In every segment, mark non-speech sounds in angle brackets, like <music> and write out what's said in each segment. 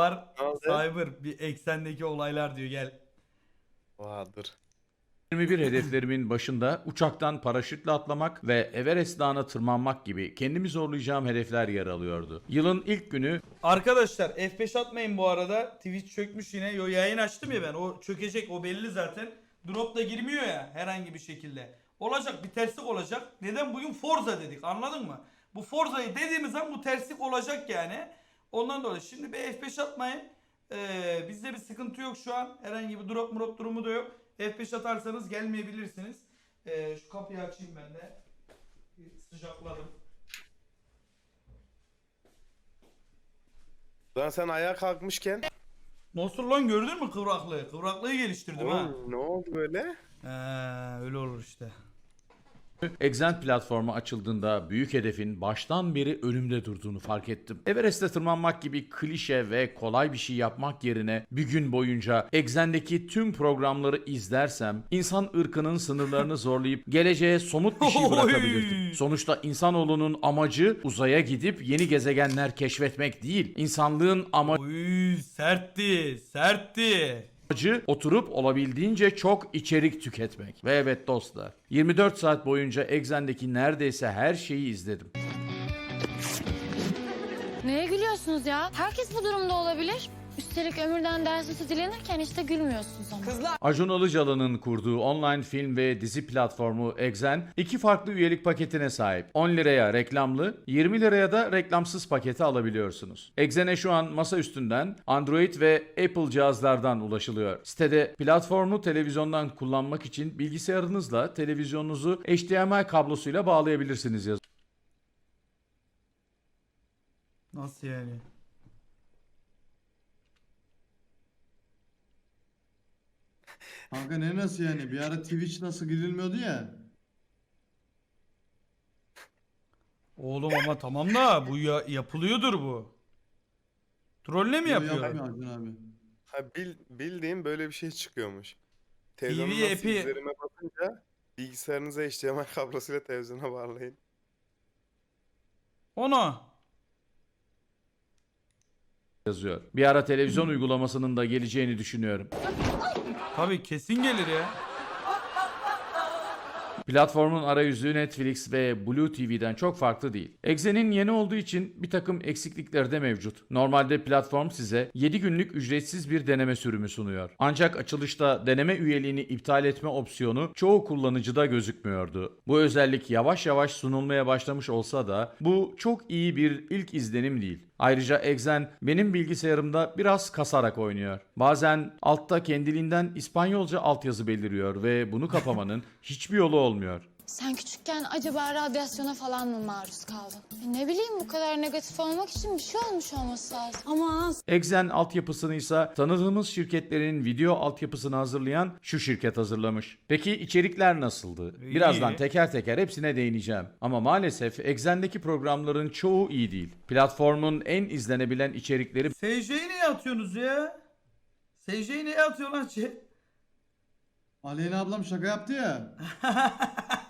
Var? Cyber bir eksendeki olaylar diyor gel. Vardır. 21 hedeflerimin başında uçaktan paraşütle atlamak ve Everest Dağı'na tırmanmak gibi kendimi zorlayacağım hedefler yer alıyordu. Yılın ilk günü Arkadaşlar F5 atmayın bu arada. Twitch çökmüş yine. Yo yayın açtım ya ben. O çökecek o belli zaten. Drop da girmiyor ya herhangi bir şekilde. Olacak bir terslik olacak. Neden bugün Forza dedik anladın mı? Bu Forza'yı dediğimiz zaman bu terslik olacak yani. Ondan dolayı şimdi bir F5 atmayın. Ee, bizde bir sıkıntı yok şu an. Herhangi bir drop drop durumu da yok. F5 atarsanız gelmeyebilirsiniz. Ee, şu kapıyı açayım ben de. Bir Sıcakladım. Lan sen ayağa kalkmışken Nasıl lan gördün mü kıvraklığı? Kıvraklığı geliştirdim ha. Oğlum, ne oldu böyle? He, öyle olur işte. Exent platformu açıldığında büyük hedefin baştan beri önümde durduğunu fark ettim. Everest'e tırmanmak gibi klişe ve kolay bir şey yapmak yerine bir gün boyunca Exent'deki tüm programları izlersem insan ırkının sınırlarını <laughs> zorlayıp geleceğe somut bir şey bırakabilirdim. Sonuçta insanoğlunun amacı uzaya gidip yeni gezegenler keşfetmek değil. İnsanlığın amacı Uy sertti, sertti. Amacı oturup olabildiğince çok içerik tüketmek. Ve evet dostlar 24 saat boyunca Exen'deki neredeyse her şeyi izledim. Neye gülüyorsunuz ya? Herkes bu durumda olabilir. Üstelik ömürden dersisi dilenirken işte gülmüyorsunuz ama. Acun Ilıcalı'nın kurduğu online film ve dizi platformu Exen iki farklı üyelik paketine sahip. 10 liraya reklamlı, 20 liraya da reklamsız paketi alabiliyorsunuz. Exen'e şu an masa üstünden Android ve Apple cihazlardan ulaşılıyor. Sitede platformu televizyondan kullanmak için bilgisayarınızla televizyonunuzu HDMI kablosuyla bağlayabilirsiniz yazıyor. Nasıl yani? Kanka ne nasıl yani? Bir ara Twitch nasıl girilmiyordu ya. Oğlum ama tamam da bu ya- yapılıyordur bu. Trolle mi Yo, yapıyor? Yapmıyor Acun abi. Ha bil, bildiğin böyle bir şey çıkıyormuş. Televizyonun TV nasıl epi- izlerime bakınca bilgisayarınıza HDMI kablosuyla televizyona bağlayın. Onu. yazıyor. Bir ara televizyon uygulamasının da geleceğini düşünüyorum. Tabii kesin gelir ya. Platformun arayüzü Netflix ve Blue TV'den çok farklı değil. Exen'in yeni olduğu için bir takım eksiklikleri de mevcut. Normalde platform size 7 günlük ücretsiz bir deneme sürümü sunuyor. Ancak açılışta deneme üyeliğini iptal etme opsiyonu çoğu kullanıcıda gözükmüyordu. Bu özellik yavaş yavaş sunulmaya başlamış olsa da bu çok iyi bir ilk izlenim değil. Ayrıca Exen benim bilgisayarımda biraz kasarak oynuyor. Bazen altta kendiliğinden İspanyolca altyazı beliriyor ve bunu kapamanın <laughs> hiçbir yolu olmuyor. Sen küçükken acaba radyasyona falan mı maruz kaldın? E ne bileyim bu kadar negatif olmak için bir şey olmuş olması lazım. Ama Exen altyapısını ise tanıdığımız şirketlerin video altyapısını hazırlayan şu şirket hazırlamış. Peki içerikler nasıldı? İyi. Birazdan teker teker hepsine değineceğim. Ama maalesef Exen'deki programların çoğu iyi değil. Platformun en izlenebilen içerikleri SJ'yi niye atıyorsunuz ya? SJ'yi niye atıyor lan chat? Aleyna ablam şaka yaptı ya. <laughs>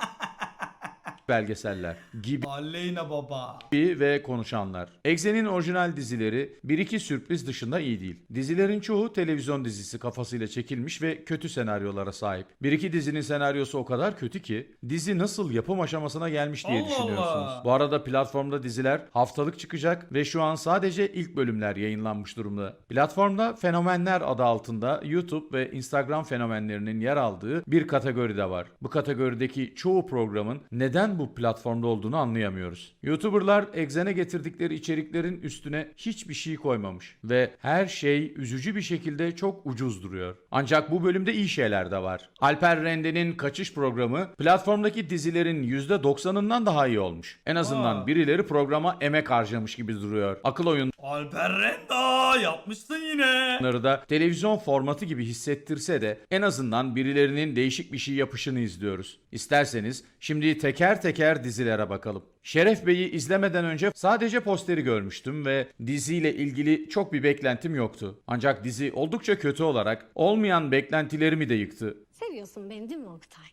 belgeseller gibi Aleyna baba. ve konuşanlar. Exen'in orijinal dizileri bir iki sürpriz dışında iyi değil. Dizilerin çoğu televizyon dizisi kafasıyla çekilmiş ve kötü senaryolara sahip. Bir iki dizinin senaryosu o kadar kötü ki dizi nasıl yapım aşamasına gelmiş diye Allah düşünüyorsunuz. Allah. Bu arada platformda diziler haftalık çıkacak ve şu an sadece ilk bölümler yayınlanmış durumda. Platformda Fenomenler adı altında YouTube ve Instagram fenomenlerinin yer aldığı bir kategori de var. Bu kategorideki çoğu programın neden bu platformda olduğunu anlayamıyoruz. YouTuberlar Exen'e getirdikleri içeriklerin üstüne hiçbir şey koymamış ve her şey üzücü bir şekilde çok ucuz duruyor. Ancak bu bölümde iyi şeyler de var. Alper Rende'nin kaçış programı platformdaki dizilerin %90'ından daha iyi olmuş. En azından Aa. birileri programa emek harcamış gibi duruyor. Akıl oyun Alper Renda yapmışsın yine. Bunları da televizyon formatı gibi hissettirse de en azından birilerinin değişik bir şey yapışını izliyoruz. İsterseniz şimdi teker teker dizilere bakalım. Şeref Bey'i izlemeden önce sadece posteri görmüştüm ve diziyle ilgili çok bir beklentim yoktu. Ancak dizi oldukça kötü olarak olmayan beklentilerimi de yıktı. Seviyorsun beni değil mi Oktay?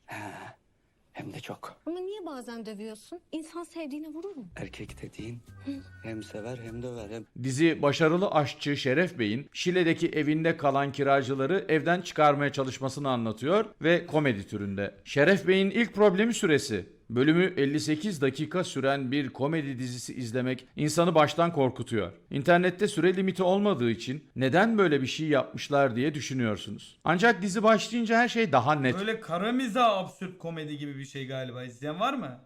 Hem de çok. Ama niye bazen dövüyorsun? İnsan sevdiğine vurur mu? Erkek dediğin hem sever hem döver hem Dizi başarılı aşçı Şeref Bey'in Şile'deki evinde kalan kiracıları evden çıkarmaya çalışmasını anlatıyor ve komedi türünde. Şeref Bey'in ilk problemi süresi. Bölümü 58 dakika süren bir komedi dizisi izlemek insanı baştan korkutuyor. İnternette süre limiti olmadığı için neden böyle bir şey yapmışlar diye düşünüyorsunuz. Ancak dizi başlayınca her şey daha net Böyle kara mizah absürt komedi gibi bir şey galiba. İzleyen var mı?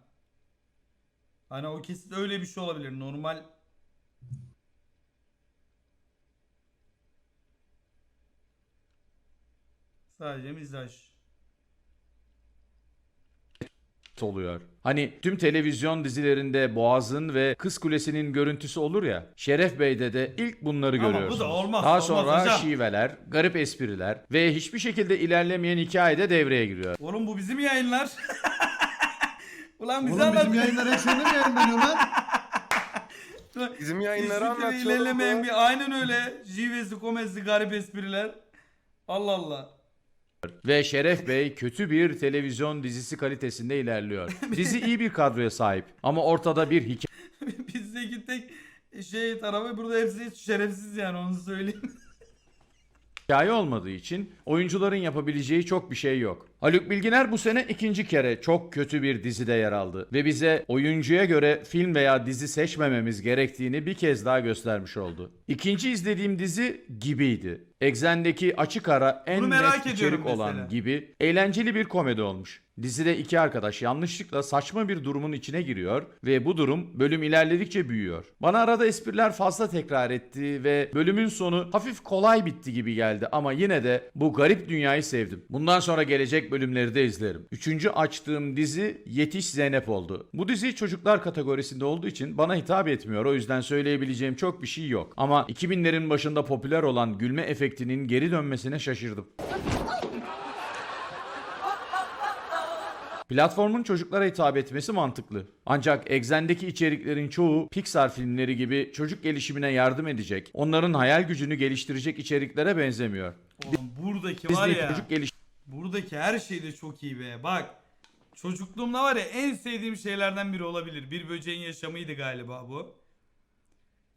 Hani o kesit öyle bir şey olabilir. Normal Sadece mizaj. Oluyor. Hani tüm televizyon dizilerinde Boğaz'ın ve Kız Kulesi'nin görüntüsü olur ya. Şeref Bey'de de ilk bunları Ama bu da olmaz, Daha olmaz sonra hocam. şiveler, garip espriler ve hiçbir şekilde ilerlemeyen hikaye de devreye giriyor. Oğlum bu bizim yayınlar. <laughs> Ulan bize Oğlum bizim anlat. yayınlar hep senin mi yayınlanıyor lan? <laughs> Bizim yayınları anlatıyor. ilerlemeyen bir aynen öyle. Jivesi, komedisi, garip espriler. Allah Allah. Ve Şeref Bey kötü bir televizyon dizisi kalitesinde ilerliyor. <laughs> Dizi iyi bir kadroya sahip ama ortada bir hikaye <laughs> Bizdeki tek şey tarafı burada hepsi şerefsiz yani onu söyleyeyim. Hikaye olmadığı için oyuncuların yapabileceği çok bir şey yok. Haluk Bilginer bu sene ikinci kere çok kötü bir dizide yer aldı ve bize oyuncuya göre film veya dizi seçmememiz gerektiğini bir kez daha göstermiş oldu. İkinci izlediğim dizi Gibi'ydi. Exxen'deki açık ara en Bunu merak net ediyorum içerik olan mesela. Gibi eğlenceli bir komedi olmuş. Dizide iki arkadaş yanlışlıkla saçma bir durumun içine giriyor ve bu durum bölüm ilerledikçe büyüyor. Bana arada espriler fazla tekrar etti ve bölümün sonu hafif kolay bitti gibi geldi ama yine de bu garip dünyayı sevdim. Bundan sonra gelecek bölümleri de izlerim. Üçüncü açtığım dizi Yetiş Zeynep oldu. Bu dizi çocuklar kategorisinde olduğu için bana hitap etmiyor o yüzden söyleyebileceğim çok bir şey yok. Ama 2000'lerin başında popüler olan gülme efektinin geri dönmesine şaşırdım. Platformun çocuklara hitap etmesi mantıklı. Ancak Exxen'deki içeriklerin çoğu Pixar filmleri gibi çocuk gelişimine yardım edecek, onların hayal gücünü geliştirecek içeriklere benzemiyor. Oğlum buradaki var Disney ya. çocuk geliş Buradaki her şey de çok iyi be. Bak. Çocukluğumda var ya en sevdiğim şeylerden biri olabilir. Bir böceğin yaşamıydı galiba bu.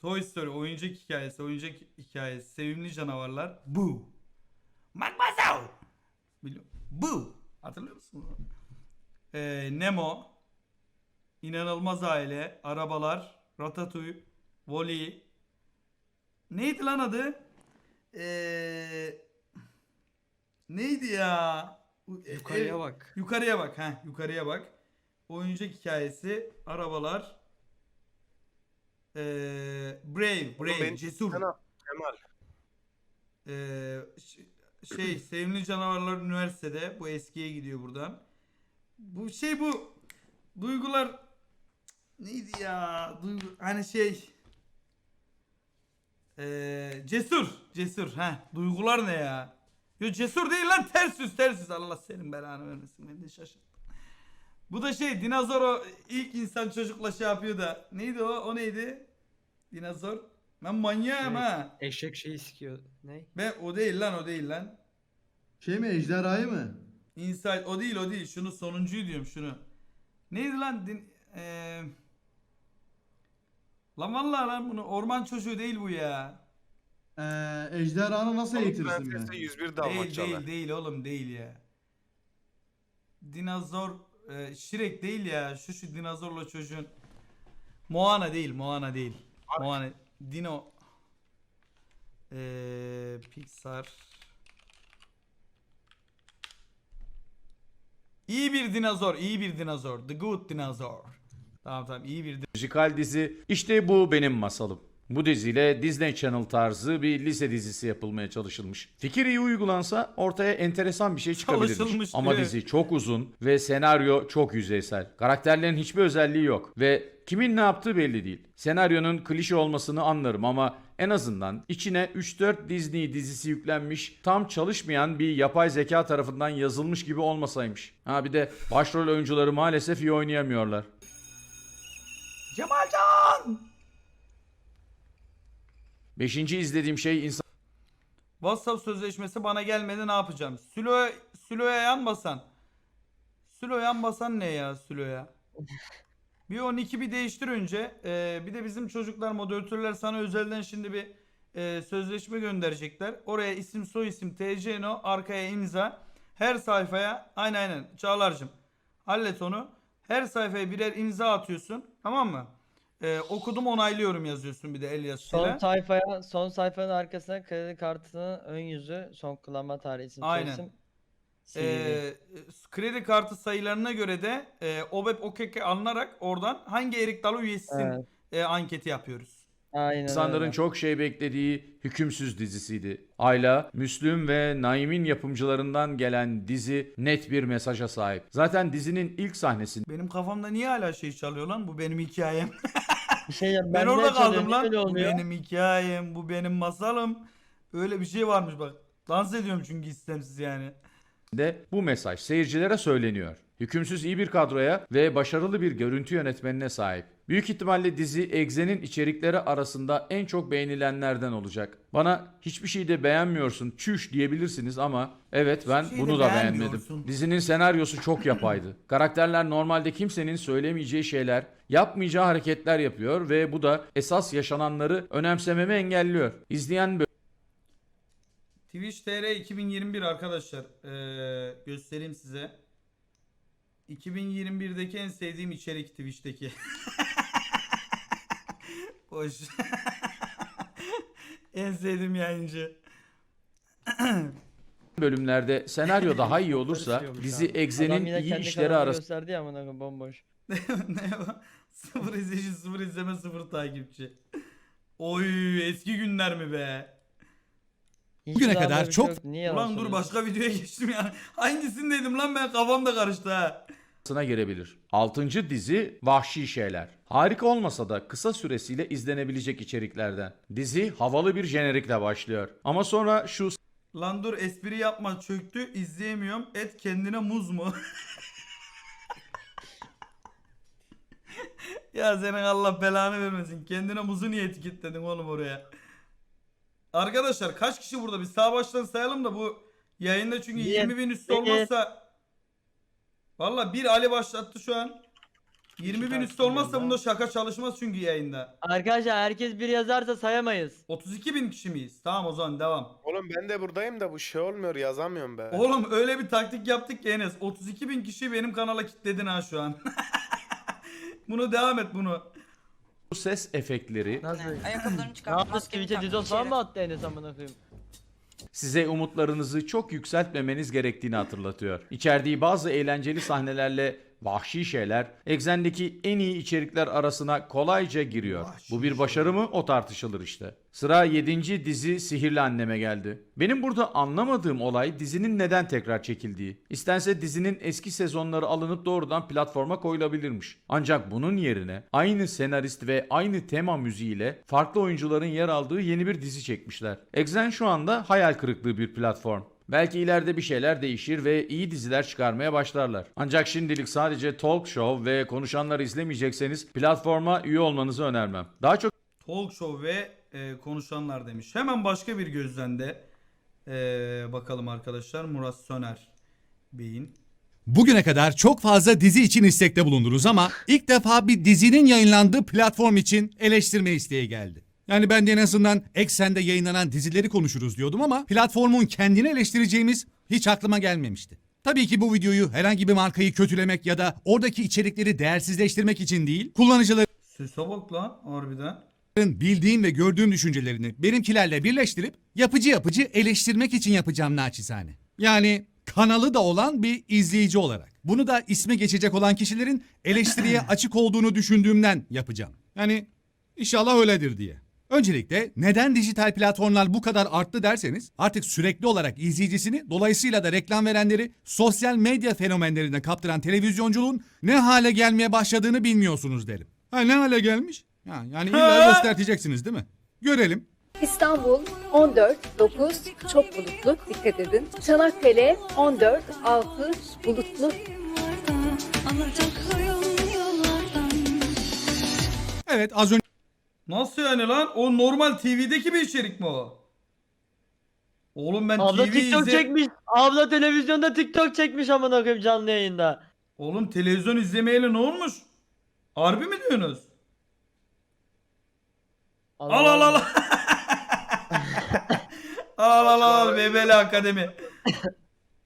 Toy Story oyuncak hikayesi, oyuncak hikayesi, sevimli canavarlar. Bu. Biliyorum. Bu. Hatırlıyor musun? Ee, Nemo. İnanılmaz Aile. Arabalar. Ratatouille. Wall-E. Neydi lan adı? Eee... Neydi ya? Bu- e- Yukarıya e- bak. Yukarıya bak. ha yukarıya bak. Oyuncak hikayesi, arabalar. Ee, Brave, Brave, benim- cesur. Sana- Kemal. Ee, ş- şey, Sevimli Canavarlar Üniversitede. Bu eskiye gidiyor buradan. Bu şey bu. Duygular neydi ya? Duygu hani şey ee, cesur, cesur. Ha, duygular ne ya? Yo cesur değil lan ters yüz ters yüz. Allah senin belanı vermesin. Beni de şaşırttı. Bu da şey dinozor o ilk insan çocukla şey yapıyor da. Neydi o? O neydi? Dinozor. Ben manyağım Şey- ha. Eşek şeyi sikiyor. Ne? Ben o değil lan o değil lan. Şey mi ejderhayı mı? Inside o değil o değil. Şunu sonuncuyu diyorum şunu. Neydi lan? Din, eee Lan vallahi lan bunu orman çocuğu değil bu ya. Ee, ejderhanı nasıl eğitirsin be? 101 Değil değil değil oğlum değil ya. Dinozor e, Shrek değil ya. Şu şu dinozorla çocuğun. Moana değil Moana değil. Moana. Dino. Eee Pixar. İyi bir dinozor, iyi bir dinozor. The Good Dinosaur. Tamam tamam iyi bir müzikal dizi işte bu benim masalım. Bu diziyle Disney Channel tarzı bir lise dizisi yapılmaya çalışılmış. Fikir iyi uygulansa ortaya enteresan bir şey çıkabilirmiş. Çalışılmış, Ama evet. dizi çok uzun ve senaryo çok yüzeysel. Karakterlerin hiçbir özelliği yok ve kimin ne yaptığı belli değil. Senaryonun klişe olmasını anlarım ama en azından içine 3-4 Disney dizisi yüklenmiş, tam çalışmayan bir yapay zeka tarafından yazılmış gibi olmasaymış. Ha bir de başrol oyuncuları maalesef iyi oynayamıyorlar. Cemalcan! Beşinci izlediğim şey insan WhatsApp sözleşmesi bana gelmedi ne yapacağım? Sülo, Sülo'ya yanmasan. Sülo yan basan ne ya Sülo ya? <laughs> Bir 12 bir değiştir önce. Ee, bir de bizim çocuklar moderatörler sana özelden şimdi bir e, sözleşme gönderecekler. Oraya isim soy isim TC no arkaya imza. Her sayfaya aynen aynen Çağlar'cığım hallet onu. Her sayfaya birer imza atıyorsun tamam mı? Ee, okudum onaylıyorum yazıyorsun bir de el yazısıyla. Son sayfaya, son sayfanın arkasına kredi kartının ön yüzü, son kullanma tarihi isim, Aynen. soyisim. Ee, kredi kartı sayılarına göre de e, OBEP OKK alınarak oradan hangi Erik Dalı üyesisin Evet. e, anketi yapıyoruz. Aynen İnsanların öyle. çok şey beklediği Hükümsüz dizisiydi. Ayla, Müslüm ve Naim'in yapımcılarından gelen dizi net bir mesaja sahip. Zaten dizinin ilk sahnesinde Benim kafamda niye hala şey çalıyor lan? Bu benim hikayem. Bir şey <laughs> ben bende orada kaldım lan. Bu benim hikayem, bu benim masalım. Öyle bir şey varmış bak. Dans ediyorum çünkü istemsiz yani. de bu mesaj seyircilere söyleniyor. Hükümsüz iyi bir kadroya ve başarılı bir görüntü yönetmenine sahip. Büyük ihtimalle dizi Egze'nin içerikleri arasında en çok beğenilenlerden olacak. Bana hiçbir şey de beğenmiyorsun, çüş diyebilirsiniz ama evet ben Hiçbir şey de bunu da beğenmedim. beğenmiyorsun. Dizinin senaryosu çok yapaydı. <laughs> Karakterler normalde kimsenin söylemeyeceği şeyler, yapmayacağı hareketler yapıyor ve bu da esas yaşananları önemsememi engelliyor. İzleyen Twitch TR 2021 arkadaşlar. Ee, göstereyim size. 2021'deki en sevdiğim içerik Twitch'teki. <laughs> Boş. <laughs> en sevdiğim yayıncı. <clears throat> bölümlerde senaryo daha iyi olursa dizi. Egze'nin iyi işleri arasında gösterdi ya amına koyayım bomboş. <laughs> ne o? Sıfır izleyici, sıfır izleme, sıfır takipçi. Oy eski günler mi be? Hiç Bugüne daha kadar böyle bir çok- şey yok. Niye yalan Ulan dur söylüyorsun? başka videoya geçtim ya. Hangisindeydim lan ben kafam da karıştı ha. Arasına girebilir. 6. dizi Vahşi Şeyler. Harika olmasa da kısa süresiyle izlenebilecek içeriklerden. Dizi havalı bir jenerikle başlıyor. Ama sonra şu Lan dur espri yapma çöktü izleyemiyorum. Et kendine muz mu? <laughs> ya senin Allah belanı vermesin. Kendine muzu niye etiketledin oğlum oraya? Arkadaşlar kaç kişi burada? Bir sağ baştan sayalım da bu yayında çünkü Bir, 20 bin üstü olmazsa Valla bir Ali başlattı şu an. 20 bin üstü olmazsa bunda şaka çalışmaz çünkü yayında. Arkadaşlar herkes bir yazarsa sayamayız. 32 bin kişi miyiz? Tamam o zaman devam. Oğlum ben de buradayım da bu şey olmuyor yazamıyorum be. Oğlum öyle bir taktik yaptık ki Enes. 32 bin kişi benim kanala kilitledin ha şu an. <laughs> bunu devam et bunu. ses efektleri Nasıl? Ayakkabılarını Ne çıkart. yaptı Twitch'e dizos falan mı attı Enes amına koyayım? Size umutlarınızı çok yükseltmemeniz gerektiğini hatırlatıyor. İçerdiği bazı eğlenceli sahnelerle vahşi şeyler Exen'deki en iyi içerikler arasına kolayca giriyor. Vahşi Bu bir başarı mı o tartışılır işte. Sıra 7. dizi Sihirli Anneme geldi. Benim burada anlamadığım olay dizinin neden tekrar çekildiği. İstense dizinin eski sezonları alınıp doğrudan platforma koyulabilirmiş. Ancak bunun yerine aynı senarist ve aynı tema müziğiyle farklı oyuncuların yer aldığı yeni bir dizi çekmişler. Exen şu anda hayal kırıklığı bir platform. Belki ileride bir şeyler değişir ve iyi diziler çıkarmaya başlarlar. Ancak şimdilik sadece talk show ve konuşanları izlemeyecekseniz platforma üye olmanızı önermem. Daha çok Talk show ve e, konuşanlar demiş. Hemen başka bir gözden de e, bakalım arkadaşlar. Murat Söner Bey'in. Bugüne kadar çok fazla dizi için istekte bulundunuz ama ilk defa bir dizinin yayınlandığı platform için eleştirme isteği geldi. Yani ben de en azından Eksen'de yayınlanan dizileri konuşuruz diyordum ama platformun kendini eleştireceğimiz hiç aklıma gelmemişti. Tabii ki bu videoyu herhangi bir markayı kötülemek ya da oradaki içerikleri değersizleştirmek için değil, kullanıcıların Sese bak lan harbiden. bildiğim ve gördüğüm düşüncelerini benimkilerle birleştirip yapıcı yapıcı eleştirmek için yapacağım naçizane. Yani kanalı da olan bir izleyici olarak. Bunu da isme geçecek olan kişilerin eleştiriye <clears throat> açık olduğunu düşündüğümden yapacağım. Yani inşallah öyledir diye. Öncelikle neden dijital platformlar bu kadar arttı derseniz artık sürekli olarak izleyicisini dolayısıyla da reklam verenleri sosyal medya fenomenlerine kaptıran televizyonculuğun ne hale gelmeye başladığını bilmiyorsunuz derim. Ha ne hale gelmiş? Ha, yani illa <laughs> göstereceksiniz değil mi? Görelim. İstanbul 14 9 çok bulutlu dikkat edin. Çanakkale 14 6 bulutlu. Evet az önce Nasıl yani lan? O normal TV'deki bir içerik mi o? Oğlum ben Abla TV TikTok izle... çekmiş. Abla televizyonda TikTok çekmiş amına koyayım canlı yayında. Oğlum televizyon izlemeyeli ne olmuş? Harbi mi diyorsunuz? <laughs> Al al al. al al al al BBL Akademi.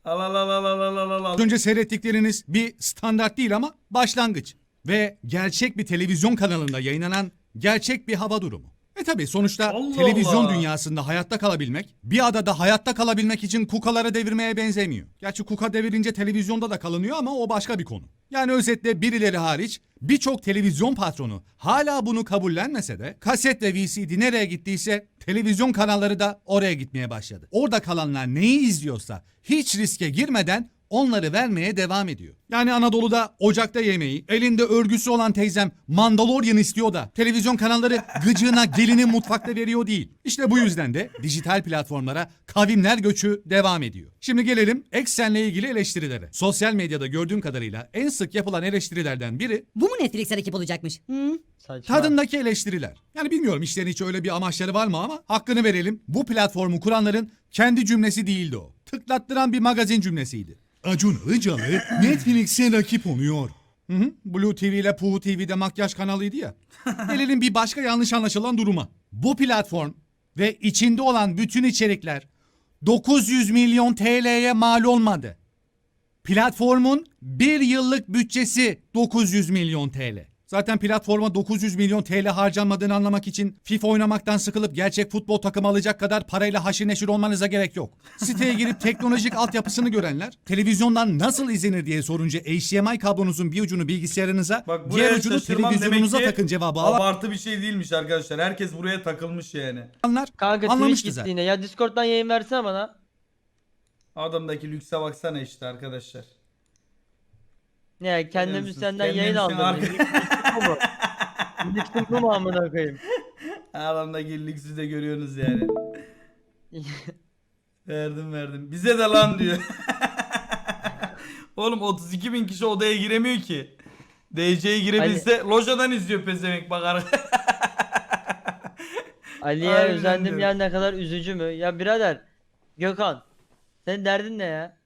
Al al al al al al al al. Az önce seyrettikleriniz bir standart değil ama başlangıç. Ve gerçek bir televizyon kanalında yayınlanan gerçek bir hava durumu. E tabi sonuçta Allah televizyon Allah. dünyasında hayatta kalabilmek bir adada hayatta kalabilmek için kukaları devirmeye benzemiyor. Gerçi kuka devirince televizyonda da kalınıyor ama o başka bir konu. Yani özetle birileri hariç birçok televizyon patronu hala bunu kabullenmese de kaset ve VCD nereye gittiyse televizyon kanalları da oraya gitmeye başladı. Orada kalanlar neyi izliyorsa hiç riske girmeden onları vermeye devam ediyor. Yani Anadolu'da ocakta yemeği, elinde örgüsü olan teyzem Mandalorian istiyor da televizyon kanalları gıcığına gelini mutfakta veriyor değil. İşte bu yüzden de dijital platformlara kavimler göçü devam ediyor. Şimdi gelelim Eksen'le ilgili eleştirilere. Sosyal medyada gördüğüm kadarıyla en sık yapılan eleştirilerden biri Bu mu Netflix'e rakip olacakmış? Hı? Saçma. tadındaki eleştiriler. Yani bilmiyorum işlerin hiç öyle bir amaçları var mı ama hakkını verelim. Bu platformu kuranların kendi cümlesi değildi o. Tıklattıran bir magazin cümlesiydi. Acun Ilıcalı Netflix'e rakip oluyor. Hı hı. Blue TV ile Puhu TV'de makyaj kanalıydı ya. <laughs> Gelelim bir başka yanlış anlaşılan duruma. Bu platform ve içinde olan bütün içerikler 900 milyon TL'ye mal olmadı. Platformun bir yıllık bütçesi 900 milyon TL. Zaten platforma 900 milyon TL harcanmadığını anlamak için FIFA oynamaktan sıkılıp gerçek futbol takımı alacak kadar parayla haşir neşir olmanıza gerek yok. Siteye girip teknolojik altyapısını görenler televizyondan nasıl izlenir diye sorunca HDMI kablonuzun bir ucunu bilgisayarınıza Bak diğer buraya ucunu şaşırmam televizyonunuza demek ki takın cevabı abartı bir şey değilmiş arkadaşlar. Herkes buraya takılmış yani. alanlar Kanka Twitch anlamıştı gitti zaten. yine. Ya Discord'dan yayın versene bana. Adamdaki lükse baksana işte arkadaşlar. Ne kendimi musunuz? senden yayın sen aldım. arka- Lüksüm bu mu? Lüksüm bu mu amına koyayım? Adamdaki lüksü de görüyorsunuz yani. <laughs> verdim verdim. Bize de lan diyor. <laughs> Oğlum 32 bin kişi odaya giremiyor ki. DC'ye girebilse lojadan izliyor pezevenk bakar. <laughs> Ali'ye Harbiden özendim diyorum. ya ne kadar üzücü mü? Ya birader Gökhan senin derdin ne ya?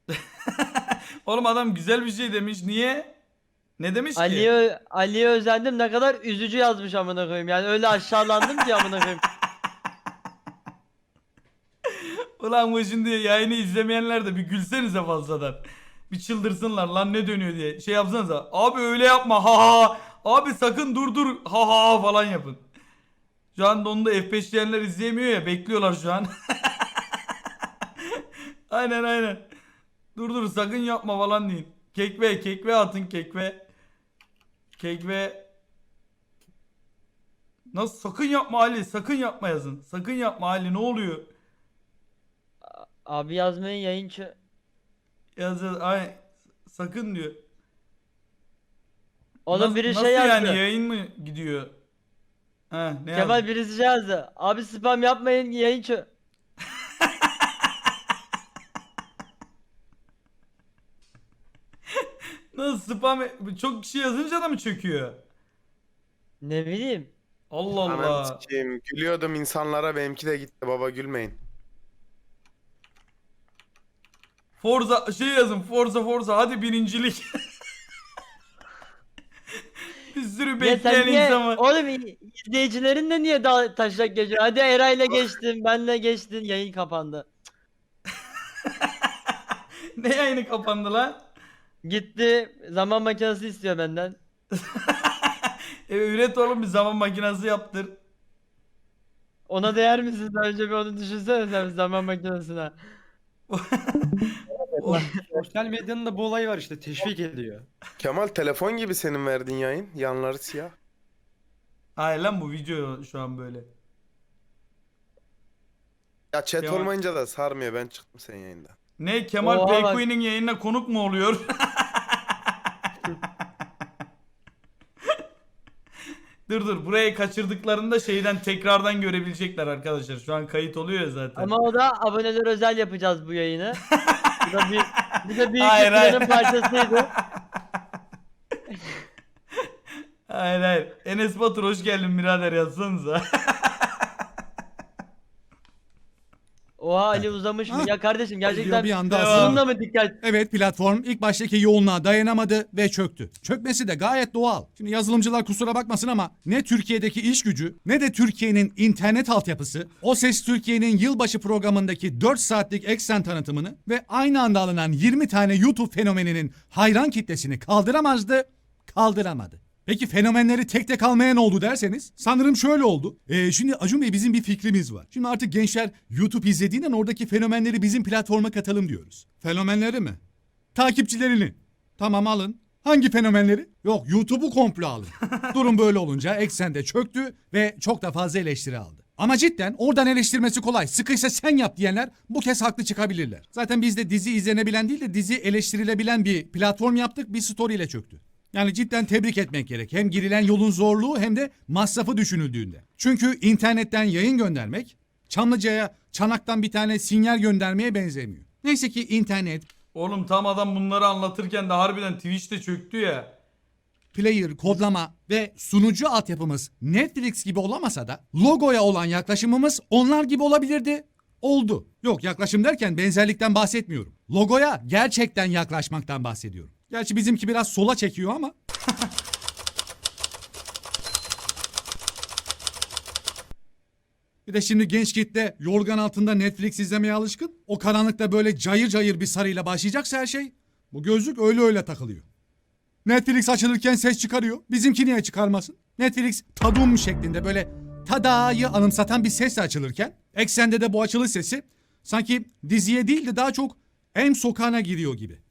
Oğlum adam güzel bir şey demiş. Niye? Ne demiş ki? Ali'ye Ali'ye özendim ne kadar üzücü yazmış amına koyayım. Yani öyle aşağılandım ki amına koyayım. <laughs> Ulan bu şimdi yayını izlemeyenler de bir gülsenize fazladan. Bir çıldırsınlar lan ne dönüyor diye. Şey yapsanıza. Abi öyle yapma ha ha. Abi sakın dur dur ha ha falan yapın. Şu anda onu da F5 diyenler izleyemiyor ya bekliyorlar şu an. <laughs> aynen aynen. Dur dur sakın yapma falan deyin. Kekve kekve atın kekve. Kekve. Nasıl sakın yapma Ali sakın yapma yazın. Sakın yapma Ali ne oluyor? Abi yazmayın yayıncı. Yaz yaz ay sakın diyor. Onun Nasıl- biri nasıl şey yazdı. yani yayın mı gidiyor? Ha ne Kemal yazdı? birisi şey yazdı. Abi spam yapmayın yayıncı. Nasıl spam çok kişi yazınca da mı çöküyor? Ne bileyim. Allah Ananı Allah. sikeyim. Gülüyordum insanlara benimki de gitti baba gülmeyin. Forza şey yazın Forza Forza hadi birincilik. <laughs> bir sürü Ya bekleyen sen niye, insan var. oğlum izleyicilerin de niye daha taşak geçiyor? Hadi Eray'la geçtin, benle geçtin, yayın kapandı. <laughs> ne yayını kapandı lan? Gitti, zaman makinesi istiyor benden. <laughs> E, üret oğlum bir zaman makinesi yaptır. Ona değer misin? Sen Önce bir onu düşünsene sen zaman makinesine. <laughs> Sosyal medyanın da bu olayı var işte teşvik ediyor. Kemal telefon gibi senin verdiğin yayın. Yanları siyah. Hayır lan bu video şu an böyle. Ya chat Kemal- olmayınca da sarmıyor. Ben çıktım senin yayından. Ne Kemal Oha bak. Yayınına konuk mu oluyor? <laughs> dur dur burayı kaçırdıklarında şeyden tekrardan görebilecekler arkadaşlar. Şu an kayıt oluyor ya zaten. Ama o da aboneler özel yapacağız bu yayını. Bu da bir, bu da büyük Hayır, bir planın hayır. parçasıydı. Hayır hayır. Enes Batur hoş geldin birader yazsanıza. Oha Ali uzamış mı? Ha? Ya kardeşim gerçekten bir anda aslında. bununla mı dikkat? Evet platform ilk baştaki yoğunluğa dayanamadı ve çöktü. Çökmesi de gayet doğal. Şimdi yazılımcılar kusura bakmasın ama ne Türkiye'deki iş gücü ne de Türkiye'nin internet altyapısı O Ses Türkiye'nin yılbaşı programındaki 4 saatlik eksen tanıtımını ve aynı anda alınan 20 tane YouTube fenomeninin hayran kitlesini kaldıramazdı, kaldıramadı. Peki fenomenleri tek tek almaya ne oldu derseniz sanırım şöyle oldu. Ee, şimdi Acun Bey bizim bir fikrimiz var. Şimdi artık gençler YouTube izlediğinden oradaki fenomenleri bizim platforma katalım diyoruz. Fenomenleri mi? Takipçilerini. Tamam alın. Hangi fenomenleri? Yok YouTube'u komple alın. <laughs> Durum böyle olunca eksende çöktü ve çok da fazla eleştiri aldı. Ama cidden oradan eleştirmesi kolay. Sıkıysa sen yap diyenler bu kez haklı çıkabilirler. Zaten biz de dizi izlenebilen değil de dizi eleştirilebilen bir platform yaptık. Bir story ile çöktü. Yani cidden tebrik etmek gerek. Hem girilen yolun zorluğu hem de masrafı düşünüldüğünde. Çünkü internetten yayın göndermek Çamlıca'ya çanaktan bir tane sinyal göndermeye benzemiyor. Neyse ki internet, Oğlum tam adam bunları anlatırken de harbiden Twitch'te çöktü ya. player, kodlama ve sunucu altyapımız Netflix gibi olamasa da logoya olan yaklaşımımız onlar gibi olabilirdi. Oldu. Yok yaklaşım derken benzerlikten bahsetmiyorum. Logoya gerçekten yaklaşmaktan bahsediyorum. Gerçi bizimki biraz sola çekiyor ama. Bir de şimdi genç kitle yorgan altında Netflix izlemeye alışkın. O karanlıkta böyle cayır cayır bir sarıyla başlayacaksa her şey. Bu gözlük öyle öyle takılıyor. Netflix açılırken ses çıkarıyor. Bizimki niye çıkarmasın? Netflix tadum şeklinde böyle tadayı anımsatan bir sesle açılırken eksende de bu açılış sesi sanki diziye değil de daha çok M sokağına giriyor gibi.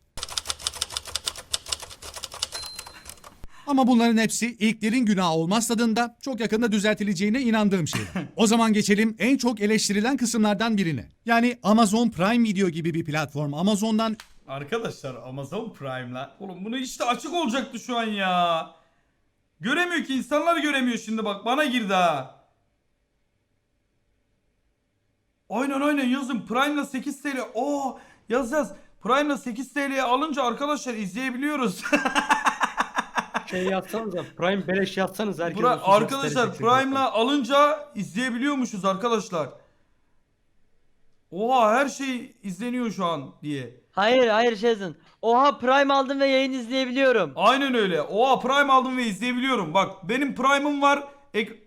Ama bunların hepsi ilklerin günahı olmaz tadında çok yakında düzeltileceğine inandığım şeyler. <laughs> O zaman geçelim en çok eleştirilen kısımlardan birine. Yani Amazon Prime Video gibi bir platform Amazon'dan Arkadaşlar Amazon Prime'la. Oğlum bunu işte açık olacaktı şu an ya. Göremiyor ki insanlar göremiyor şimdi bak bana girdi ha. Aynen aynen yazın Prime'la 8 TL. Oo yaz yaz. Prime'la 8 TL'ye alınca arkadaşlar izleyebiliyoruz. <laughs> Şey yapsanız Prime beleş yapsanız herkes Bura- olsun, arkadaşlar çünkü. Prime'la alınca izleyebiliyormuşuz arkadaşlar. Oha her şey izleniyor şu an diye. Hayır hayır yazın. Oha Prime aldım ve yayın izleyebiliyorum. Aynen öyle. Oha Prime aldım ve izleyebiliyorum. Bak benim Prime'ım var. Ek-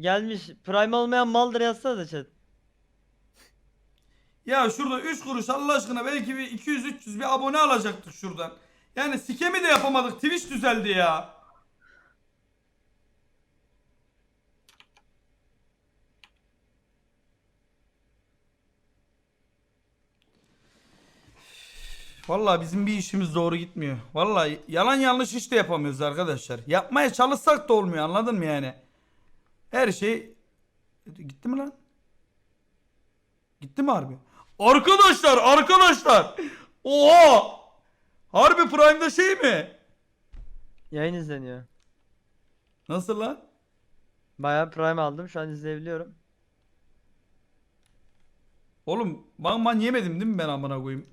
Gelmiş Prime olmayan maldır yazsana da chat. ya şurada 3 kuruş Allah aşkına belki bir 200-300 bir abone alacaktık şuradan. Yani sikemi de yapamadık. Twitch düzeldi ya. Vallahi bizim bir işimiz doğru gitmiyor. Vallahi yalan yanlış iş de yapamıyoruz arkadaşlar. Yapmaya çalışsak da olmuyor anladın mı yani? Her şey gitti mi lan? Gitti mi harbi? Arkadaşlar arkadaşlar. Oha! Harbi Prime'da şey mi? Yayın izleniyor. Nasıl lan? Bayağı Prime aldım şu an izleyebiliyorum. Oğlum ban ban yemedim değil mi ben amına koyayım?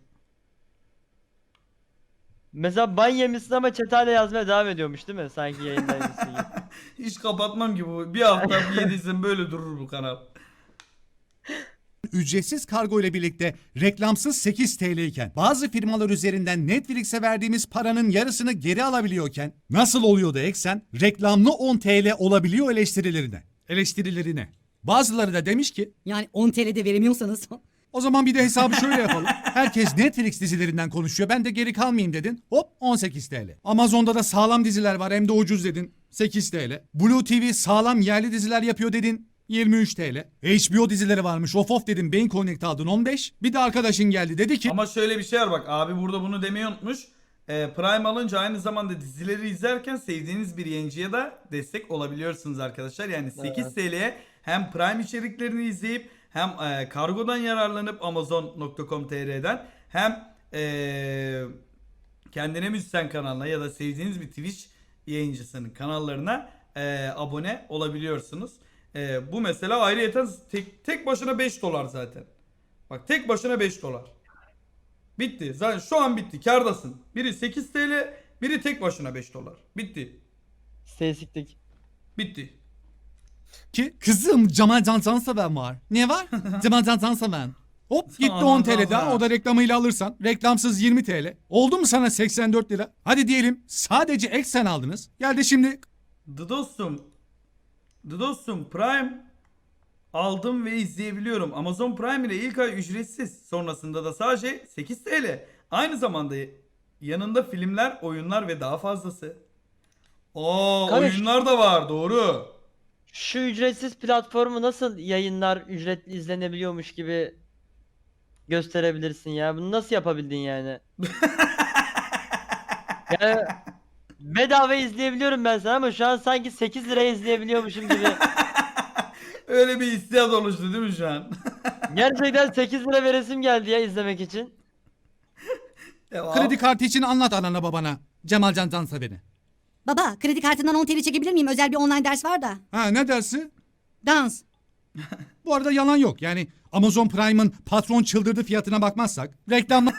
Mesela ban yemişsin ama hala yazmaya devam ediyormuş değil mi? Sanki yayındaymışsın <laughs> gibi. Hiç kapatmam gibi bu. Bir hafta bir yediysen böyle durur bu kanal. ücretsiz kargo ile birlikte reklamsız 8 TL iken bazı firmalar üzerinden Netflix'e verdiğimiz paranın yarısını geri alabiliyorken nasıl oluyor da eksen reklamlı 10 TL olabiliyor eleştirilerine. Eleştirilerine. Bazıları da demiş ki Yani 10 TL'de veremiyorsanız <laughs> o zaman bir de hesabı şöyle yapalım. Herkes Netflix dizilerinden konuşuyor. Ben de geri kalmayayım dedin. Hop 18 TL. Amazon'da da sağlam diziler var hem de ucuz dedin. 8 TL. Blue TV sağlam yerli diziler yapıyor dedin. 23 TL. HBO dizileri varmış. Of of dedim. Beyin Connect aldın 15. Bir de arkadaşın geldi dedi ki Ama şöyle bir şey var bak abi burada bunu demeyi unutmuş. Ee, Prime alınca aynı zamanda dizileri izlerken sevdiğiniz bir yayıncıya da destek olabiliyorsunuz arkadaşlar. Yani 8 TL'ye hem Prime içeriklerini izleyip hem e, kargodan yararlanıp amazon.com.tr'den hem e, kendine müzisyen kanalına ya da sevdiğiniz bir Twitch yayıncısının kanallarına e, abone olabiliyorsunuz. E, bu mesela ayrıyeten tek, tek başına 5 dolar zaten. Bak tek başına 5 dolar. Bitti. Zaten şu an bitti. Kardasın. Biri 8 TL, biri tek başına 5 dolar. Bitti. Seysiklik. Bitti. Ki kızım Cemal Can Canseven var. Ne var? <laughs> Cemal Can Canseven. Hop gitti Aman 10 TL daha o da reklamıyla alırsan reklamsız 20 TL. Oldu mu sana 84 lira? Hadi diyelim sadece ek sen aldınız. Geldi şimdi The dostum. The dostum Prime aldım ve izleyebiliyorum. Amazon Prime ile ilk ay ücretsiz. Sonrasında da sadece 8 TL. Aynı zamanda yanında filmler, oyunlar ve daha fazlası. Oo, Kardeş- oyunlar da var doğru. Şu ücretsiz platformu nasıl yayınlar ücretli izlenebiliyormuş gibi gösterebilirsin ya? Bunu nasıl yapabildin yani? <laughs> yani bedava izleyebiliyorum ben sana ama şu an sanki 8 liraya izleyebiliyormuşum gibi. <laughs> Öyle bir hissiyat oluştu değil mi şu an? <laughs> Gerçekten 8 lira veresim geldi ya izlemek için. Devam. kredi kartı için anlat anana babana. Cemal Can Canseven'i. Baba kredi kartından 10 TL çekebilir miyim? Özel bir online ders var da. Ha ne dersi? Dans. Bu arada yalan yok. Yani Amazon Prime'ın patron çıldırdı fiyatına bakmazsak, reklamlara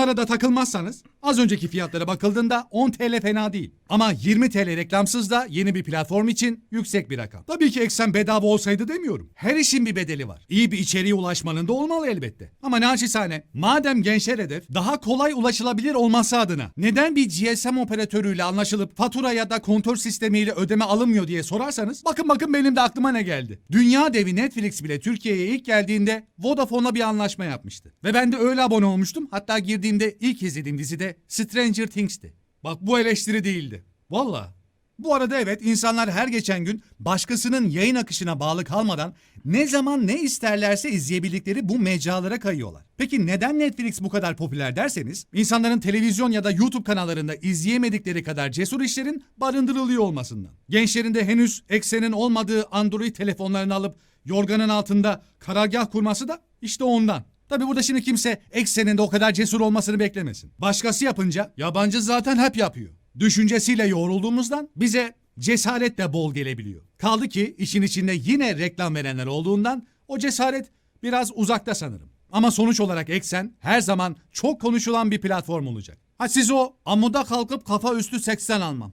<laughs> da takılmazsanız az önceki fiyatlara bakıldığında 10 TL fena değil. Ama 20 TL reklamsız da yeni bir platform için yüksek bir rakam. Tabii ki eksen bedava olsaydı demiyorum. Her işin bir bedeli var. İyi bir içeriğe ulaşmanın da olmalı elbette. Ama naçizane madem gençler hedef daha kolay ulaşılabilir olması adına neden bir GSM operatörüyle anlaşılıp fatura ya da kontör sistemiyle ödeme alınmıyor diye sorarsanız bakın bakın benim de aklıma ne geldi. Dünya devi Netflix bile Türkiye'ye ilk geldiğinde Vodafone'la bir anlaşma yapmıştı. Ve ben de öyle abone olmuştum. Hatta girdiğimde ilk izlediğim dizide Stranger Things'ti. Bak bu eleştiri değildi. Valla. Bu arada evet insanlar her geçen gün başkasının yayın akışına bağlı kalmadan ne zaman ne isterlerse izleyebildikleri bu mecralara kayıyorlar. Peki neden Netflix bu kadar popüler derseniz insanların televizyon ya da YouTube kanallarında izleyemedikleri kadar cesur işlerin barındırılıyor olmasından. Gençlerin de henüz eksenin olmadığı Android telefonlarını alıp yorganın altında karargah kurması da işte ondan. Tabi burada şimdi kimse eksenin de o kadar cesur olmasını beklemesin. Başkası yapınca yabancı zaten hep yapıyor. Düşüncesiyle yoğrulduğumuzdan bize cesaret de bol gelebiliyor. Kaldı ki işin içinde yine reklam verenler olduğundan o cesaret biraz uzakta sanırım. Ama sonuç olarak Eksen her zaman çok konuşulan bir platform olacak. Ha siz o amuda kalkıp kafa üstü 80 almam.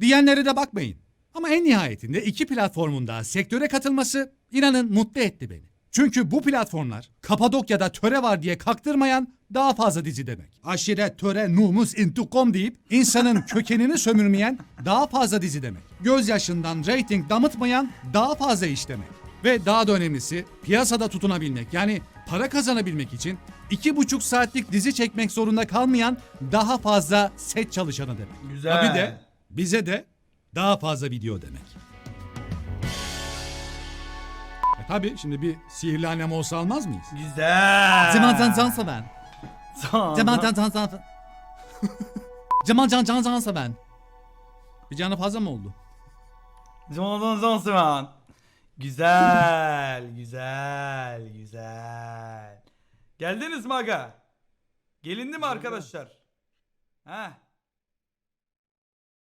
Diyenlere de bakmayın. Ama en nihayetinde iki platformun da sektöre katılması inanın mutlu etti beni. Çünkü bu platformlar Kapadokya'da töre var diye kaktırmayan daha fazla dizi demek. Aşiret, töre, numus, intikam deyip insanın <laughs> kökenini sömürmeyen daha fazla dizi demek. Gözyaşından rating damıtmayan daha fazla iş demek. Ve daha da önemlisi piyasada tutunabilmek yani para kazanabilmek için iki buçuk saatlik dizi çekmek zorunda kalmayan daha fazla set çalışanı demek. Güzel. Tabii de bize de daha fazla video demek. Tabi şimdi bir sihirli annem olsa almaz mıyız? Güzel. Cemal Can Cansa ben. Tamam. Cemal Can Can Can Cemal Can Can Cansa ben. Bir canı fazla mı oldu? Jonathan Johnson. Güzel, güzel, güzel. Geldiniz mi aga? Gelindi mi arkadaşlar? Ha?